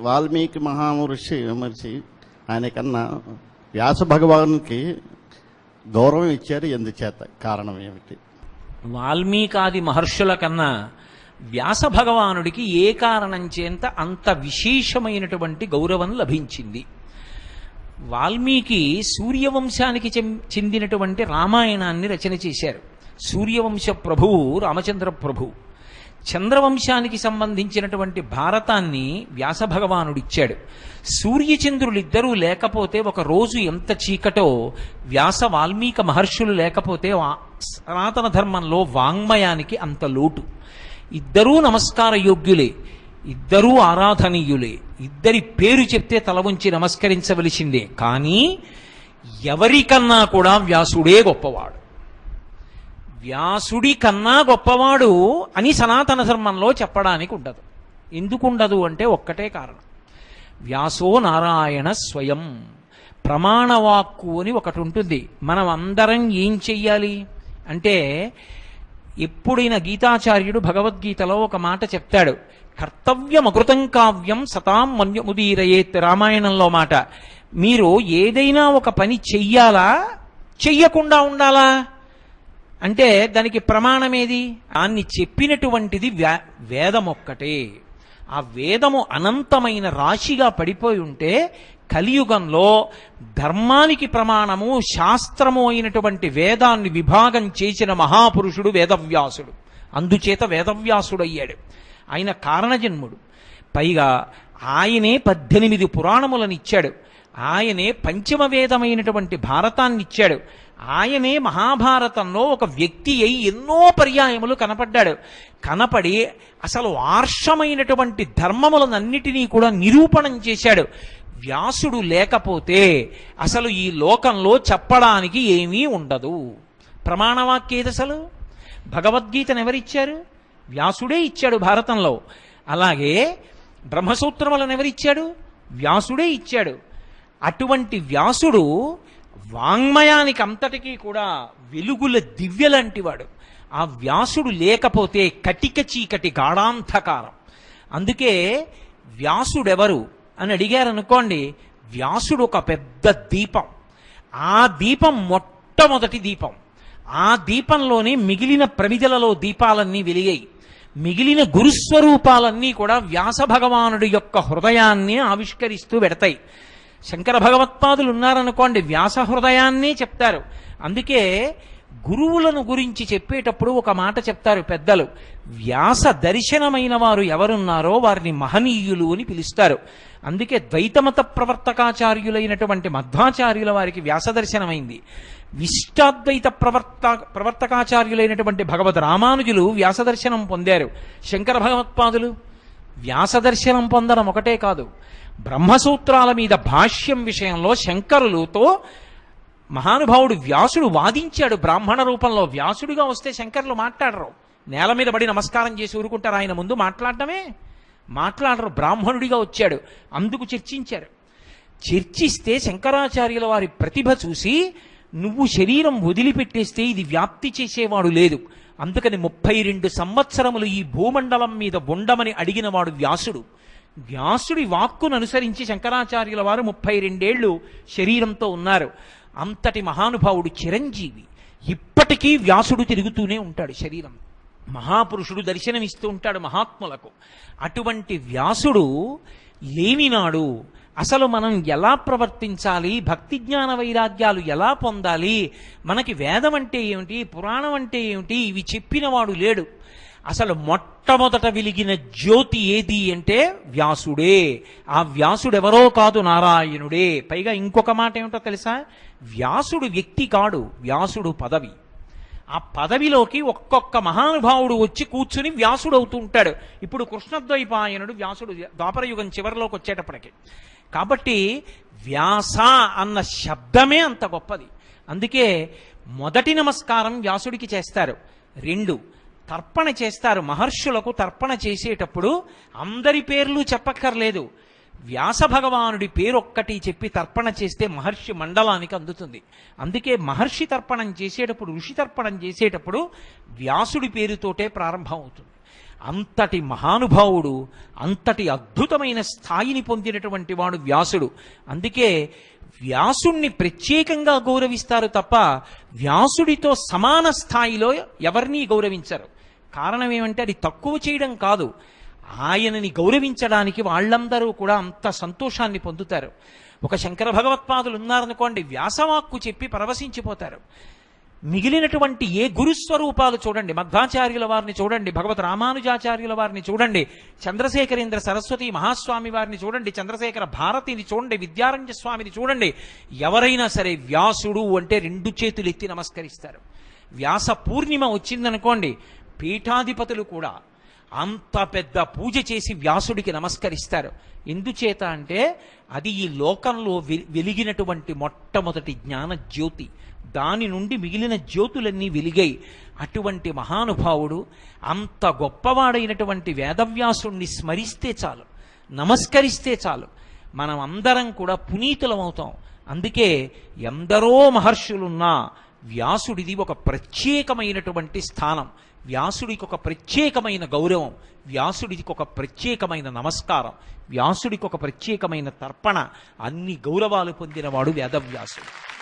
వాల్మీకి మహామహర్షి విమర్శి ఆయన కన్నా వ్యాస భగవానుకి గౌరవం ఇచ్చారు ఎందుచేత? కారణం ఏమిటి? వాల్మీకాది మహర్షుల కన్నా వ్యాస భగవానుడికి ఏ కారణం చేత అంత విశేషమైనటువంటి గౌరవం లభించింది? వాల్మీకి సూర్యవంశానికి చెందినటువంటి రామాయణాన్ని రచన చేశారు. సూర్యవంశ ప్రభువు రామచంద్ర ప్రభువు చంద్రవంశానికి సంబంధించినటువంటి భారతాన్ని వ్యాస భగవానుడిచ్చాడు సూర్యచంద్రులిద్దరూ లేకపోతే ఒక రోజు ఎంత చీకటో వ్యాస వాల్మీక మహర్షులు లేకపోతే వా- సనాతన ధర్మంలో వాంగ్మయానికి అంత లోటు. ఇద్దరూ నమస్కార యోగ్యులే ఇద్దరూ ఆరాధనీయులే ఇద్దరి పేరు చెప్తే తల ఉంచి నమస్కరించవలసిందే. కానీ ఎవరికన్నా కూడా వ్యాసుడే గొప్పవాడు. వ్యాసుడి కన్నా గొప్పవాడు అని సనాతన ధర్మంలో చెప్పడానికి ఉండదు. ఎందుకు ఉండదు అంటే ఒక్కటే కారణం. వ్యాసో నారాయణ స్వయం. ప్రమాణవాక్కు అని ఒకటి ఉంటుంది మనం అందరం ఏం చెయ్యాలి? అంటే ఎప్పుడైనా గీతాచార్యుడు భగవద్గీతలో ఒక మాట చెప్తాడు. కర్తవ్యమకృతం కావ్యం సతాం మన్యముదీరయేత్ రామాయణంలో మాట. మీరు ఏదైనా ఒక పని చెయ్యాలా? చెయ్యకుండా ఉండాలా? అంటే దానికి ప్రమాణమేది? దాన్ని చెప్పినటువంటిది వ్యా- వేదం ఒక్కటే ఆ వేదము అనంతమైన రాశిగా పడిపోయి ఉంటే కలియుగంలో ధర్మానికి ప్రమాణము శాస్త్రము అయినటువంటి వేదాన్ని విభాగం చేసిన మహాపురుషుడు వేదవ్యాసుడు. అందుచేత వేదవ్యాసుడు అయ్యాడు ఆయన కారణజన్ముడు. పైగా ఆయనే పద్దెనిమిది పురాణములను ఇచ్చాడు ఆయనే పంచమ వేదమైనటువంటి భారతాన్ని ఇచ్చాడు ఆయనే మహాభారతంలో ఒక వ్యక్తి అయి ఎన్నో పర్యాయములు కనపడ్డాడు. కనపడి అసలు ఆర్షమైనటువంటి ధర్మములనన్నిటినీ కూడా నిరూపణం చేశాడు. వ్యాసుడు లేకపోతే అసలు ఈ లోకంలో చెప్పడానికి ఏమీ ఉండదు. ప్రమాణవాక్యేది అసలు? భగవద్గీతను ఎవరిచ్చారు? వ్యాసుడే ఇచ్చాడు భారతంలో. అలాగే బ్రహ్మసూత్రములను ఎవరిచ్చాడు? వ్యాసుడే ఇచ్చాడు. అటువంటి వ్యాసుడు వాంగ్మయానికి అంతటికీ కూడా వెలుగుల దివ్య లాంటివాడు ఆ వ్యాసుడు లేకపోతే కటిక చీకటి గాఢాంధకారం. అందుకే వ్యాసుడెవరు అని అడిగారనుకోండి వ్యాసుడు ఒక పెద్ద దీపం. ఆ దీపం మొట్టమొదటి దీపం. ఆ దీపంలోనే మిగిలిన ప్రమిదలలో దీపాలన్నీ వెలిగాయి. మిగిలిన గురుస్వరూపాలన్నీ కూడా వ్యాస భగవానుడి యొక్క హృదయాన్ని ఆవిష్కరిస్తూ పెడతాయి శంకర భగవత్పాదులు ఉన్నారనుకోండి వ్యాస హృదయాన్నే చెప్తారు. అందుకే గురువులను గురించి చెప్పేటప్పుడు ఒక మాట చెప్తారు పెద్దలు. వ్యాస దర్శనమైన వారు ఎవరున్నారో వారిని మహనీయులు అని పిలుస్తారు. అందుకే ద్వైతమత ప్రవర్తకాచార్యులైనటువంటి మధ్వాచార్యుల వారికి వ్యాస దర్శనమైంది. విష్టాద్వైత ప్రవర్త ప్రవర్తకాచార్యులైనటువంటి భగవద్ రామానుజులు వ్యాస దర్శనం పొందారు. శంకర భగవత్పాదులు వ్యాస దర్శనం పొందడం ఒకటే కాదు. బ్రహ్మసూత్రాల మీద భాష్యం విషయంలో శంకరులతో మహానుభావుడు వ్యాసుడు వాదించాడు. బ్రాహ్మణ రూపంలో వ్యాసుడిగా వస్తే శంకరులు మాట్లాడరు. నేల మీద పడి నమస్కారం చేసి ఊరుకుంటారు. ఆయన ముందు మాట్లాడటమే మాట్లాడరు. బ్రాహ్మణుడిగా వచ్చాడు. అందుకు చర్చించారు. చర్చిస్తే శంకరాచార్యుల వారి ప్రతిభ చూసి నువ్వు శరీరం వదిలిపెట్టేస్తే ఇది వ్యాప్తి చేసేవాడు లేదు. అందుకని ముప్పై రెండు సంవత్సరములు ఈ భూమండలం మీద ఉండమని అడిగినవాడు వ్యాసుడు. వ్యాసుడి వాక్కును అనుసరించి శంకరాచార్యుల వారు ముప్పై రెండేళ్ళు శరీరంతో ఉన్నారు. అంతటి మహానుభావుడు చిరంజీవి. ఇప్పటికీ వ్యాసుడు తిరుగుతూనే ఉంటాడు శరీరం. మహాపురుషుడు దర్శనమిస్తూ ఉంటాడు మహాత్ములకు. అటువంటి వ్యాసుడు లేనినాడు అసలు మనం ఎలా ప్రవర్తించాలి? భక్తి జ్ఞాన వైరాగ్యాలు ఎలా పొందాలి? మనకి వేదం అంటే ఏమిటి? పురాణం అంటే ఏమిటి? ఇవి చెప్పినవాడు లేడు. అసలు మొట్టమొదట వెలిగిన జ్యోతి ఏది అంటే వ్యాసుడే. ఆ వ్యాసుడెవరో కాదు నారాయణుడే. పైగా ఇంకొక మాట ఏమిటో తెలుసా? వ్యాసుడు వ్యక్తి కాడు. వ్యాసుడు పదవి. ఆ పదవిలోకి ఒక్కొక్క మహానుభావుడు వచ్చి కూర్చుని వ్యాసుడు అవుతూ ఉంటాడు ఇప్పుడు కృష్ణద్వైపాయనుడు వ్యాసుడు ద్వాపరయుగం చివరిలోకి వచ్చేటప్పటికి. కాబట్టి వ్యాస అన్న శబ్దమే అంత గొప్పది. అందుకే మొదటి నమస్కారం వ్యాసుడికి చేస్తారు. రెండు తర్పణ చేస్తారు. మహర్షులకు తర్పణ చేసేటప్పుడు అందరి పేర్లు చెప్పక్కర్లేదు. వ్యాస భగవానుడి పేరొక్కటి చెప్పి తర్పణ చేస్తే మహర్షి మండలానికి అందుతుంది. అందుకే మహర్షి తర్పణం చేసేటప్పుడు ఋషి తర్పణం చేసేటప్పుడు వ్యాసుడి పేరుతోటే ప్రారంభం అవుతుంది అంతటి మహానుభావుడు అంతటి అద్భుతమైన స్థాయిని పొందినటువంటి వాడు వ్యాసుడు. అందుకే వ్యాసుణ్ణి ప్రత్యేకంగా గౌరవిస్తారు తప్ప వ్యాసుడితో సమాన స్థాయిలో ఎవరినీ గౌరవించరు. కారణం ఏమంటే అది తక్కువ చేయడం కాదు. ఆయనని గౌరవించడానికి వాళ్ళందరూ కూడా అంత సంతోషాన్ని పొందుతారు. ఒక శంకర భగవత్పాదులు ఉన్నారనుకోండి వ్యాసవాక్కు చెప్పి పరవశించిపోతారు. మిగిలినటువంటి ఏ గురుస్వరూపాలు చూడండి మధ్వాచార్యుల వారిని చూడండి భగవత్ రామానుజాచార్యుల వారిని చూడండి చంద్రశేఖరేంద్ర సరస్వతి మహాస్వామి వారిని చూడండి చంద్రశేఖర భారతిని చూడండి విద్యారణ్య స్వామిని చూడండి ఎవరైనా సరే వ్యాసుడు అంటే రెండు చేతులు ఎత్తి నమస్కరిస్తారు. వ్యాస పూర్ణిమ వచ్చిందనుకోండి పీఠాధిపతులు కూడా అంత పెద్ద పూజ చేసి వ్యాసుడికి నమస్కరిస్తారు. ఎందుచేత అంటే అది ఈ లోకంలో వెలిగినటువంటి మొట్టమొదటి జ్ఞాన జ్యోతి. దాని నుండి మిగిలిన జ్యోతులన్నీ వెలిగాయి. అటువంటి మహానుభావుడు అంత గొప్పవాడైనటువంటి వేదవ్యాసుణ్ణి స్మరిస్తే చాలు. నమస్కరిస్తే చాలు. మనం అందరం కూడా పునీతులమవుతాం. అందుకే ఎందరో మహర్షులున్నా వ్యాసుడిది ఒక ప్రత్యేకమైనటువంటి స్థానం. వ్యాసుడికి ఒక ప్రత్యేకమైన గౌరవం. వ్యాసుడికి ఒక ప్రత్యేకమైన నమస్కారం. వ్యాసుడికి ఒక ప్రత్యేకమైన తర్పణ. అన్ని గౌరవాలు పొందినవాడు వేదవ్యాసుడు.